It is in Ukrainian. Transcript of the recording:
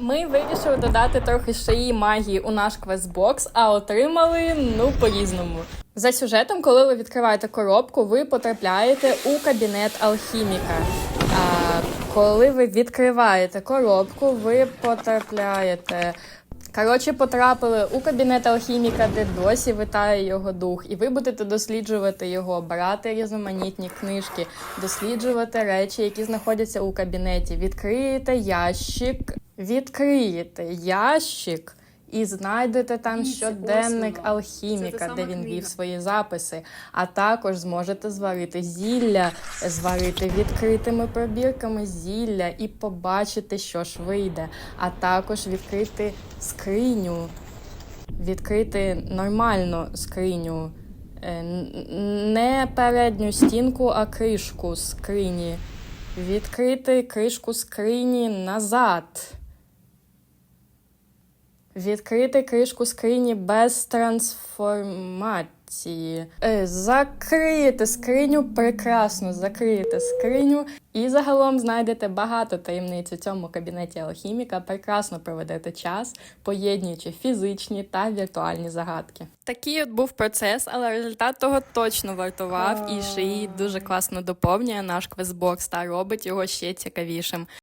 Ми вирішили додати трохи шиї магії у наш квестбокс, а отримали ну по-різному. За сюжетом, коли ви відкриваєте коробку, ви потрапляєте у кабінет алхіміка. А коли ви відкриваєте коробку, ви потрапляєте. Коротше, потрапили у кабінет алхіміка, де досі витає його дух, і ви будете досліджувати його, брати різноманітні книжки, досліджувати речі, які знаходяться у кабінеті. Відкриєте ящик, відкриєте ящик. І знайдете там щоденник алхіміка, де він вів свої записи. А також зможете зварити зілля, зварити відкритими пробірками зілля і побачити, що ж вийде. А також відкрити скриню, відкрити нормальну скриню. Е, Не передню стінку, а кришку скрині. Відкрити кришку скрині назад. Відкрити кришку скрині без трансформації. Е, закриєте скриню прекрасно, закриєте скриню і загалом знайдете багато таємниць у цьому кабінеті алхіміка. Прекрасно проведете час, поєднуючи фізичні та віртуальні загадки. Такий от був процес, але результат того точно вартував, і шиї дуже класно доповнює наш квестбокс та робить його ще цікавішим.